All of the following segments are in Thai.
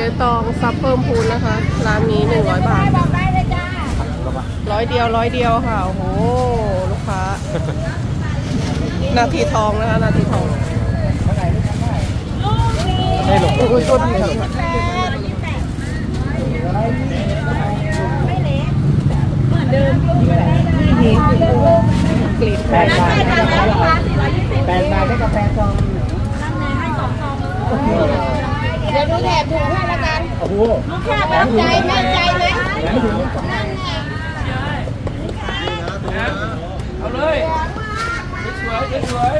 จ๊ตองซับเพิ่มพูนนะคะ ร้านนี้หนึ่งร้อยบาทบอกได้เลยจ้าร้อยเดียวร้อยเดียวค่ะ โอ้โห ลูกค้า นาทีทองนะคะ นาทีทองได้หลงอุ้ยโทษทีครับไม่เละเหมือนเดิมกรีดแปแปดดบาบาททแปดบาทได้กาแฟซองเดี๋ยวดูแถบถุงให้ละกันโอ้โหลูกค้ามั่นใจมั่นใจไหมแถมถุงนั่นไงเอาเลยสวยสวย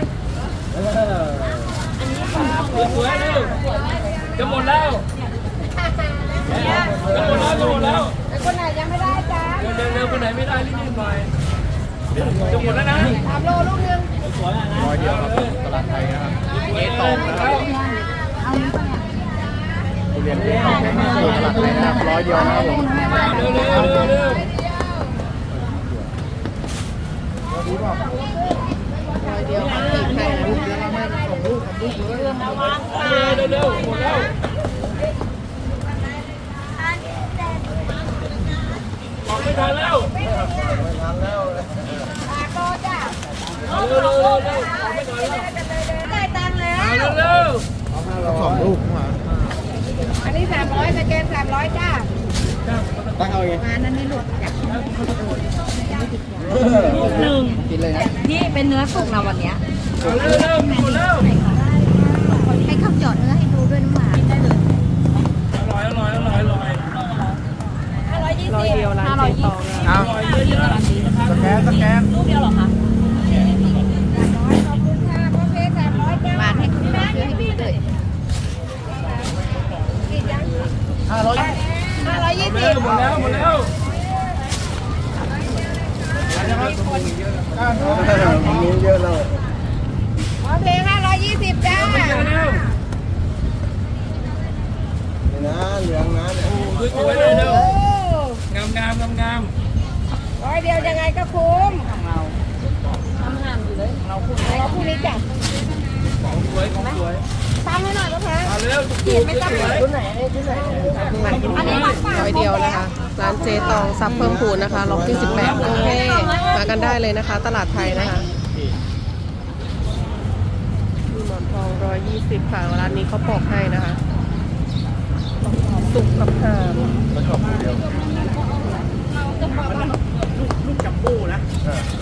เออสวยเร็วจะหมดแล้วจะหมดแล้วจะหมดแล้วคนไหนยังไม่ได้จ้าเร็วเร็วคนไหนไม่ได้รีบๆหน่อยจะหมดแล้วนะสามโลลูกนึงร้อยเดียวครับตลาดไทยนะครับเอตองนะครับทุ เรียนเจ๊ตองนะครับตลาดไทยนะครับร้อยเดียวนะครับผมเร็วเร็วเร็วเร็วร้อยเดียวค่ะกรีดให้นะเร็วเร็วหมดแล้วออกไม่ทันแล้วปากโตจ้าเร็วเร็วเร็วเร็วออกไม่ทันแล้ว ได้ตังค์แล้ว เร็วเร็ว สองลูกมา อันนี้สามร้อยสแกนสาม ร้อยจ้าตั้งเอาเองงานนั้นไม่หลุดจ้ะหนึ่งกินเลยนะที่เป็นเนื้อสุกนะวันเนี้ยเร็วเร็วหมดแล้ว ให้ข้าวเจาะเนื้อให้ดูด้วยน้ำหวานได้เลย อร่อยอร่อยอร่อยอร่อย ห้าร้อยยี่ ร้อย สิบ เดียวร้านเจ๊ตองนะ เอา อร่อยเยอะเยอะ สแกนสแกน ลูกเดียวเหรอคะ ขอบคุณค่ะพ่อเพชรสามร้อยจ้า หวานให้ข้าวเจาะเนื้อให้ดูเลย ห้าร้อย ห้าร้อยยี่ หมด สิ แล้ว บ หมดแล้วหมดแล้ว ผมรู้เยอะแล้ว ขอเพลงห้าร้อยยี่สิบจ้า เร็วเร็ว นี่นะเหลืองนะเนี่ย สวยๆเลยเร็วงามงามงามงามร้อยเดียวยังไงก็คุ้มของเราทำห่างอยู่เลยเราคุณเราพรุ่งนี้จ้ะของสวยของสวยตามให้หน่อยพ่อเพชรมาเร็วถูกๆสวยรุ่นไหนรุ่นไหนอันนี้มาฝากร้อยเดียวนะคะ ร้านเจตองซับเพิ่มพูนนะคะ ล็อกที่ 18โอเคมากันได้เลยนะคะ ตลาดไทยนะคะมีหมอนทองร้อยยี่สิบค่ะร้านนี้เขาปอกให้นะคะ สุกกับหามแล้วก็เดียวลูกจัมโบ้นะ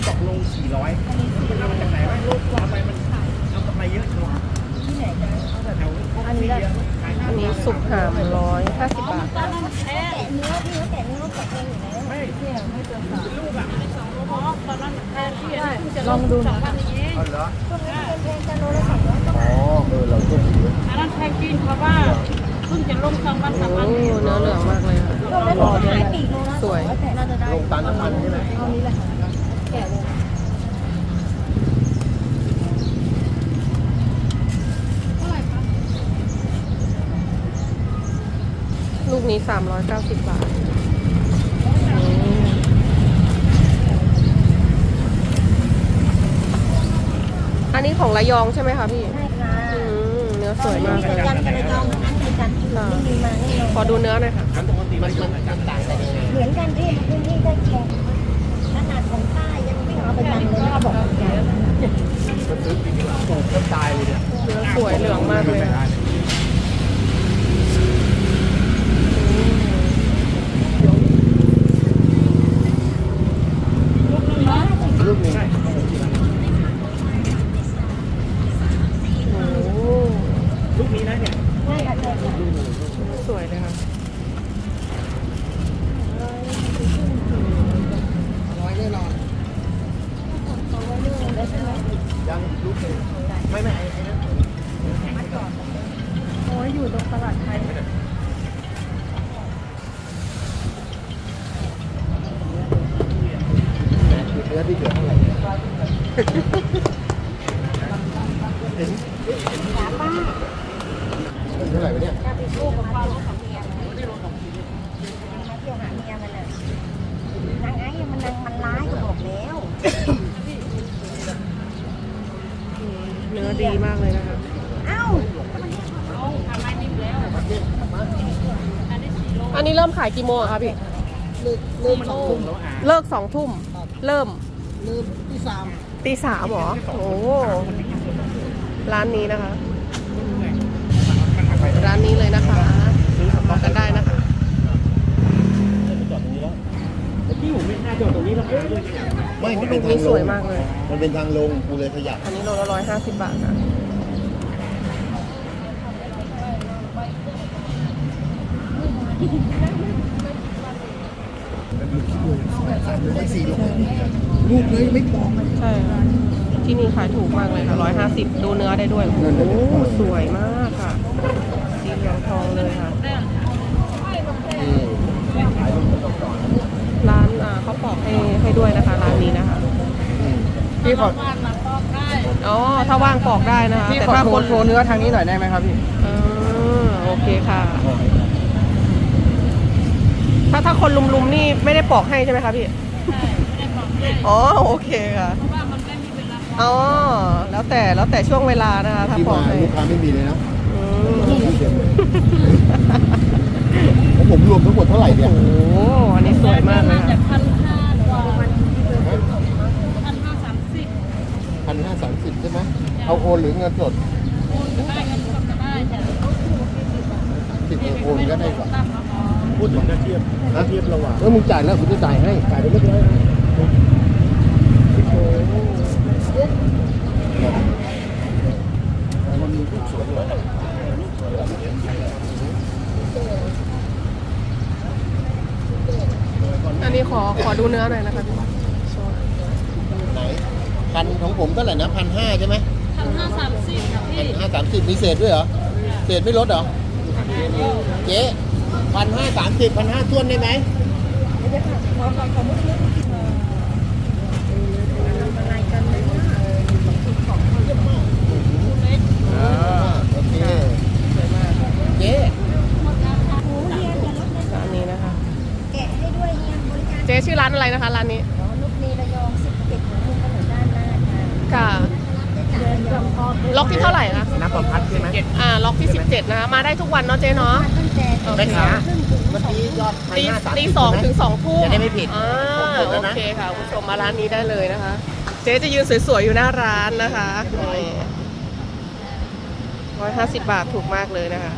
ตกลง400มันเอามาจากไหนวะลูกเอาไปมันเอากำไรเยอะจังวะที่ไหนกันอันนี้อันนี้สุกหามร้อยห้าสิบบาทลองดูนะอ๋อเหรออ๋อเออเราก็ดีเว้ยอันนั้นแพงกินเพราะว่า เพิ่งจะลงสองวันสามวันโอ้เนื้อเหลืองมากเลยค่ะรอด้วยสวยลงตาลน้ำมันนี่แหละลูกนี้ 390 บาทอันนี้ของระยองใช่ไหมคะพี่ ใช่ค่ะอืมเนื้อสวยมากเลย กันกันระยองนั้นคือกันที่ไม่มีมาแน่นอนขอดูเนื้อหน่อยค่ะเหมือนกันที่พื้นที่ใกล้เคียงขนาดของใต้ยังวิ่งเอาไปกันเลยเขาบอกเหมือนกัน ก็ซื้อปีนี้ปลูกก็ตายเลยเนี่ย เนื้อสวยเหลืองมากเลยค่ะ ลูกหนึง โอ้โห ลูกนี้นะเนี่ย ใช่ค่ะใช่ค่ะ สวยเลยค่ะ ร้อยแน่นอน ยังลูกหนึงไม่ไม่ไอ้ไอ้นั่นโอ้ยอยู่ตรงตลาดไทยคือเนื้อที่เหลือเท่าไหร่เท่าไหร่วะเนี่ย จะไปสู้กับพ่อกับเมียมันมาเที่ยวหาเมียมันน่ะนางไอ้มันนางมันร้ายก็บอกแล้ว เนื้อ ดีมากเลยนะคะเอ้าเอันนี้เริ่มขายกี่โมงอะคะพี่มันสองทุ่มแล้วอะเลิกสองทุ่ม เริ่มลืมที่สามตีสามเหรอ โอ้ร้านนี้นะคะ ร้านนี้เลยนะคะมากันได้นะคะจอดตรงนี้แล้วแต่พี่ผมไม่น่าจอดตรงนี้แล้วผมเลยจะ ไม่มันลูเป็นกทานี้งสลวยงมากเลย มันเป็นทางลงกูเลยขยับ อันนี้โลละร้อยห้าสิบบาทนะไม่สี่หรอกลูกเลยไม่ปอกใช่ค่ะที่นี่ขายถูกมากเลยค่ะร้อยห้าสิบดูเนื้อได้ด้วย โอ้โหสวยมากค่ะ สีเหลืองทองเลยค่ะ ร้านอ่าเขาปอกให้ให้ด้วยนะคะร้านนี้นะคะ พี่ขออ๋อถ้าว่างปอกได้นะคะพี่แต่ขอถ้าโทครนโทรเนื้อทางนี้หน่อยได้ไหมครับพี่อ่าโอเคค่ะ ถ้าถ้าคนลุมๆนี่ไม่ได้ปอกให้ใช่ไหมคะพี่อ๋อโอเคค่ะอ๋อแล้วแต่แล้วแต่ช่วงเวลานะคะถ้าที่ปอมากให้ลูกค้าไม่มีเลยนะอืมแล้วผมรวมทั้งหมดเท่าไหร่เนี่ยโอ้โหอันนี้สวยมากเลยค่ะ พันห้ากว่าพันห้าสามสิบ พันห้าสามสิบใช่ไหม เอาโอนหรือเงินสดก็ได้เงินสดก็ได้จ้ะติดโอนก็ได้กว่าพูดถึงถ้าเทียบถ้าเทียบระหว่างเออมึงจ่ายแล้วกูจะจ่ายให้จ่ายไปเรียบร้อยมันมีลูกสวยด้วยอันนี้ขอขอดูเนื้อหน่อยนะคะพี่ไหนพันของผมเท่าไหร่นะพันห้าใช่ไหม พันห้าสามสิบค่ะพันพี่ห้าสามสิบมีเศษด้วยเหรอ เศษไม่ลดเหรอ เจ๊พันห้าสามสิบพันห้าทวนได้ไหมอ่าโอเคสวยมากเจ๊ร้านนี้นะคะแกะให้ด้วยเฮียบริการเจ๊ชื่อร้านอะไรนะคะร้านนี้อ๋อลูกนีระยองสิบเอ็ดของมุมถนนด้านหน้าค่ะ ค่ะ เดินรอบคอบ ล็อกที่เท่าไหร่คะน้ำประพัดใช่ไหมอ่าล็อกที่ 17 นะคะมาได้ทุกวันเนาะเจ๊เนาะตั้งแต่โอแม่เคค้าค่ะเมื่อกี้ยอดพันตีห้าสามตีสิบสองใช่ถึงไหมสองทุ่มจะได้ไม่ผิดอ่าผมกดแล้วโอนะเคค่ะคุณผู้ชมมาร้านนี้ได้เลยนะคะ เจ๊จะยืนสวยๆอยู่หน้าร้านนะคะร้อยห้าสิบบาทถูกมากเลยนะคะ